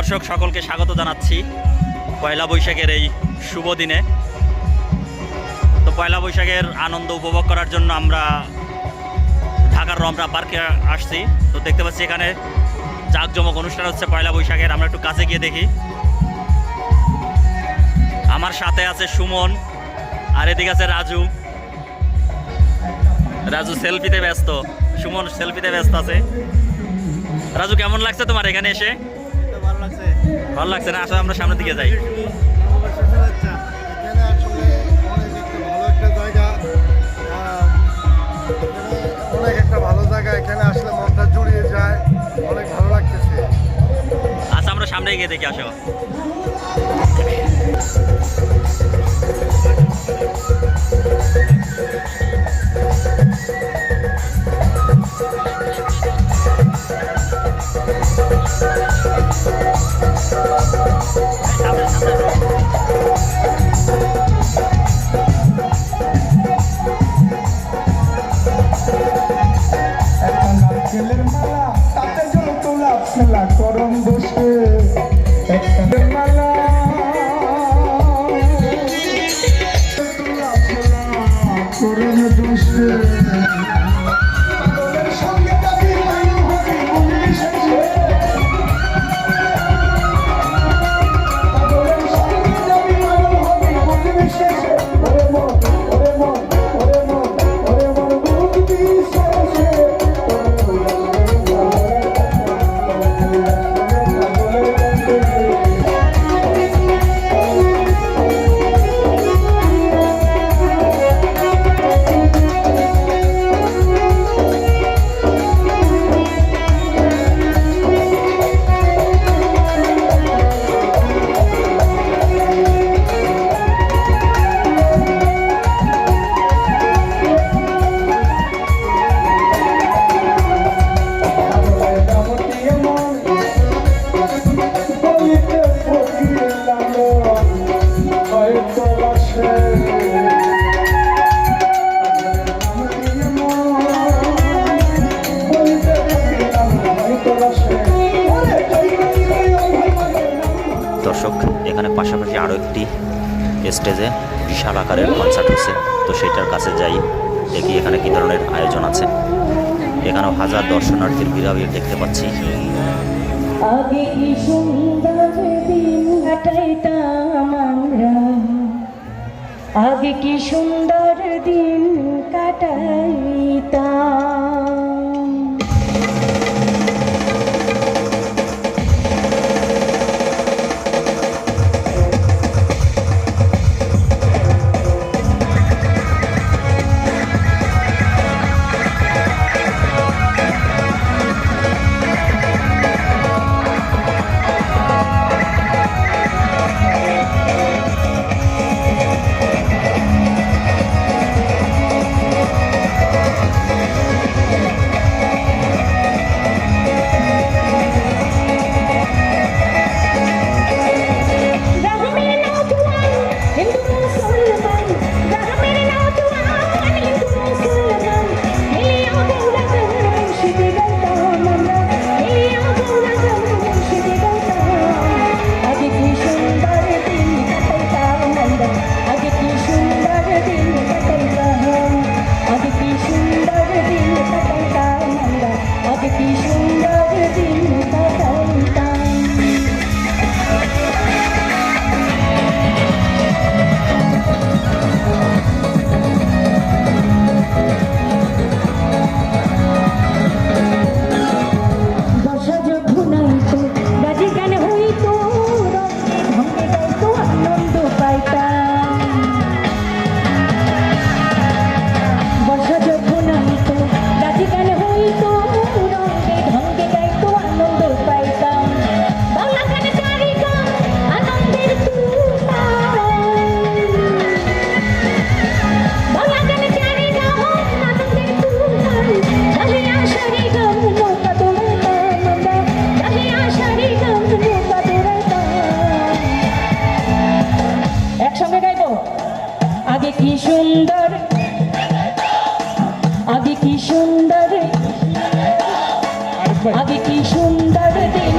দর্শক সকলকে স্বাগত জানাচ্ছি পয়লা বৈশাখের এই শুভ দিনে। তো পয়লা বৈশাখের আনন্দ উপভোগ করার জন্য আমরা ঢাকার রমনা পার্কে আসছি। তো দেখতে পাচ্ছি এখানে জাঁকজমক অনুষ্ঠান হচ্ছে পয়লা বৈশাখের, আমরা একটু কাছে গিয়ে দেখি। আমার সাথে আছে সুমন, আর এদিকে আছে রাজু। রাজু সেলফিতে ব্যস্ত, সুমন সেলফিতে ব্যস্ত আছে। রাজু, কেমন লাগছে তোমার এখানে এসে? ভালো লাগছে না? আসলে আমরা সামনের দিকে যাই। অনেক একটা ভালো জায়গা এখানে আসলে যায় অনেক ভালো আচ্ছা আমরা গিয়ে দেখি, আসো। একটি স্টেজে বিশাল আকারের কনসার্ট হচ্ছে। তো সেটার কাছে যাই, দেখি এখানে কী ধরনের আয়োজন আছে। এখানেও হাজার দর্শনার্থীর ভিড়াভিড় দেখতে পাচ্ছি। আগে কি সুন্দর আগে কি সুন্দর দিন কাটাইতাম? আগে কি সুন্দর দিন